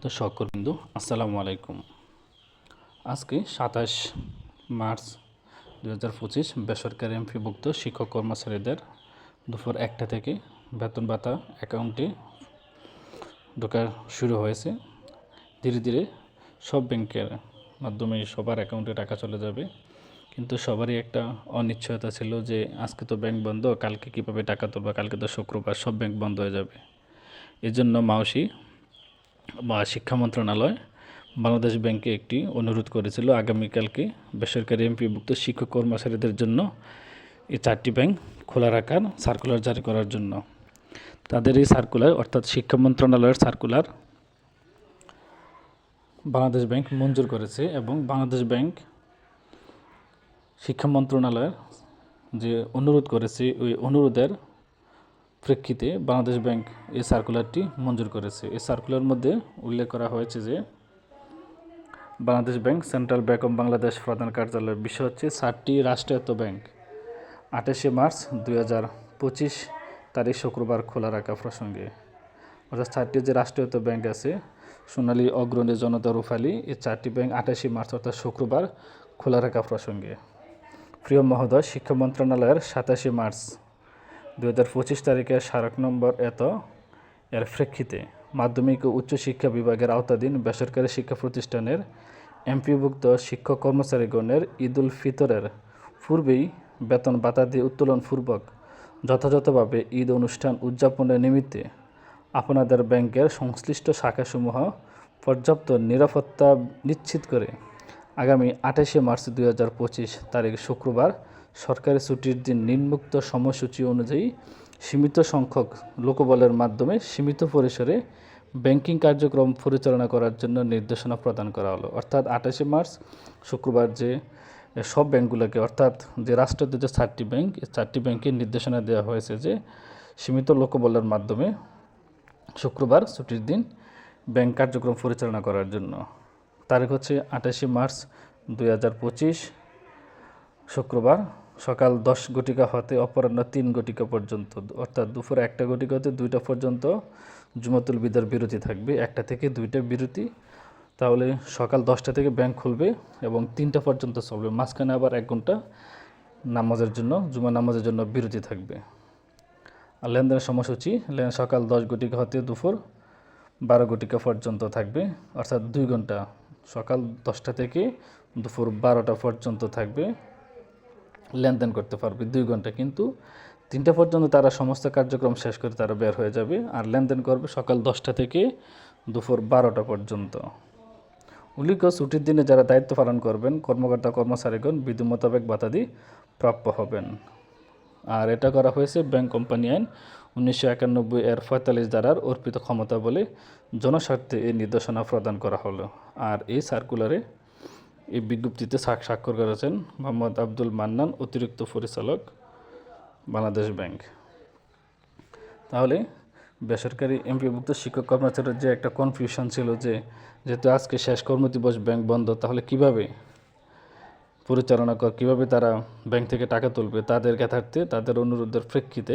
সম্মানিত সহকর্মীন্দু আসসালামু আলাইকুম। আজকে সাতাশ মার্চ দু হাজার পঁচিশ, বেসরকারি এমপিভুক্ত শিক্ষক কর্মচারীদের দুপুর একটা থেকে বেতন ভাতা অ্যাকাউন্টে ঢোকা শুরু হয়েছে। ধীরে ধীরে সব ব্যাংকের মাধ্যমে সবার অ্যাকাউন্টে টাকা চলে যাবে। কিন্তু সবারই একটা অনিশ্চয়তা ছিল যে, আজকে তো ব্যাংক বন্ধ, কালকে কীভাবে টাকা তুলবা, কালকে তো শুক্রবার সব ব্যাংক বন্ধ হয়ে যাবে। এজন্য জন্য মাউসি বা শিক্ষা মন্ত্রণালয় বাংলাদেশ ব্যাংকে একটি অনুরোধ করেছিল আগামীকালকে বেসরকারি এমপিভুক্ত শিক্ষক কর্মচারীদের জন্য এই চারটি ব্যাংক খোলা রাখার সার্কুলার জারি করার জন্য। তাদের এই সার্কুলার, অর্থাৎ শিক্ষা মন্ত্রণালয়ের সার্কুলার বাংলাদেশ ব্যাংক মঞ্জুর করেছে এবং বাংলাদেশ ব্যাংক শিক্ষা মন্ত্রণালয়ের যে অনুরোধ করেছে, ওই অনুরোধের প্রেক্ষিতে বাংলাদেশ ব্যাংক এই সার্কুলারটি মঞ্জুর করেছে। এই সার্কুলার মধ্যে উল্লেখ করা হয়েছে যে, Bangladesh Bank Central Bank of Bangladesh প্রধান কার্যালয়ের বিষয় হচ্ছে চারটি রাষ্ট্রায়ত্ত ব্যাংক। আঠাশে মার্চ দুই হাজার পঁচিশ তারিখ শুক্রবার খোলা রাখা প্রসঙ্গে। অর্থাৎ চারটি যে রাষ্ট্রায়ত্ত ব্যাংক আছে, সোনালী, অগ্রণী জনতা রুফালি এই চারটি ব্যাংক আঠাশে মার্চ অর্থাৎ শুক্রবার খোলা রাখা প্রসঙ্গে। প্রিয় মহোদয়, শিক্ষা মন্ত্রণালয়ের সাতাশে মার্চ দু হাজার পঁচিশ তারিখে স্মারক নম্বর এত। এর প্রেক্ষিতে মাধ্যমিক ও উচ্চশিক্ষা বিভাগের আওতাধীন বেসরকারি শিক্ষা প্রতিষ্ঠানের এমপিভুক্ত শিক্ষক কর্মচারীগণের ঈদ উল ফিতরের পূর্বেই বেতন ভাতা দিয়ে উত্তোলনপূর্বক যথাযথভাবে ঈদ অনুষ্ঠান উদযাপনের নিমিত্তে আপনাদের ব্যাংকের সংশ্লিষ্ট শাখাসমূহ পর্যাপ্ত নিরাপত্তা নিশ্চিত করে আগামী আঠাশে মার্চ দুই হাজার পঁচিশ তারিখ শুক্রবার সরকারি ছুটির দিন নিম্মুক্ত সময়সূচি অনুযায়ী সীমিত সংখ্যক লোকবলের মাধ্যমে সীমিত পরিসরে ব্যাংকিং কার্যক্রম পরিচালনা করার জন্য নির্দেশনা প্রদান করা হলো। অর্থাৎ আঠাশে মার্চ, শুক্রবার যে সব ব্যাংকগুলোকে, অর্থাৎ যে রাষ্ট্রের যে চারটি ব্যাংক চারটি ব্যাংকে নির্দেশনা দেওয়া হয়েছে যে, সীমিত লোকবলের মাধ্যমে শুক্রবার ছুটির দিন ব্যাংক কার্যক্রম পরিচালনা করার জন্য। তারিখ হচ্ছে আঠাশে মার্চ দুই হাজার পঁচিশ, শুক্রবার সকাল দশ ঘটিকা হতে অপরাহ্ন তিন ঘটিকা পর্যন্ত। অর্থাৎ দুপুর একটা ঘটিকা হতে দুইটা পর্যন্ত জুমাতুল বিদার বিরতি থাকবে। একটা থেকে দুইটা বিরতি। তাহলে সকাল দশটা থেকে ব্যাংক খুলবে এবং তিনটা পর্যন্ত চলবে। মাঝখানে আবার এক ঘণ্টা নামাজের জন্য জুমা নামাজের জন্য বিরতি থাকবে। আর লেনদেনের সময়সূচি লেন সকাল দশ ঘটিকা হতে দুপুর বারো ঘটিকা পর্যন্ত থাকবে। অর্থাৎ দুই ঘণ্টা। সকাল দশটা থেকে দুপুর বারোটা পর্যন্ত থাকবে। লেনদেন করতে পারবে দুই ঘণ্টা। কিন্তু তিনটা পর্যন্ত তারা সমস্ত কার্যক্রম শেষ করে তারা বের হয়ে যাবে আর লেনদেন করবে সকাল দশটা থেকে দুপুর বারোটা পর্যন্ত। উল্লেখ্য, ছুটির দিনে যারা দায়িত্ব পালন করবেন, কর্মকর্তা, কর্মচারীগণ বিধি মোতাবেক বাতাদি প্রাপ্য হবেন। আর এটা করা হয়েছে ব্যাংক কোম্পানি আইন উনিশশো একানব্বই এর পঁয়তাল্লিশ দ্বারার অর্পিত ক্ষমতা বলে জনস্বার্থে এই নির্দেশনা প্রদান করা হলো। আর এই সার্কুলারে এই বিজ্ঞপ্তিতে স্বাক্ষর করেছেন মোহাম্মদ আব্দুল মান্নান, অতিরিক্ত পরিচালক বাংলাদেশ ব্যাংক। তাহলে বেসরকারি এমপিভুক্ত শিক্ষক কর্মচারীর যে একটা কনফিউশন ছিল যে, যেহেতু আজকে শেষ কর্মদিবস ব্যাংক বন্ধ, তাহলে কীভাবে পরিচালনা কর কীভাবে তারা ব্যাংক থেকে টাকা তুলবে? তাদের জ্ঞাতার্থে তাদের অনুরোধের প্রেক্ষিতে,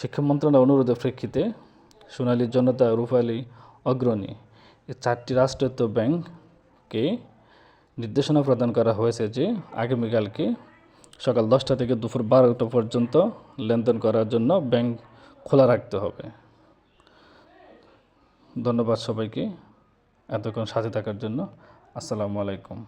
শিক্ষা মন্ত্রণালয়ের অনুরোধের প্রেক্ষিতে সোনালী জনতা রূপালী অগ্রণী এই চারটি রাষ্ট্রায়ত্ত ব্যাংককে নির্দেশনা প্রদান করা হয়েছে যে আগামীকালকে সকাল দশটা থেকে দুপুর বারোটা পর্যন্ত লেনদেন করার জন্য ব্যাংক খোলা রাখতে হবে। ধন্যবাদ সবাইকে। এতক্ষণ সাথে থাকার জন্য আসসালামু আলাইকুম।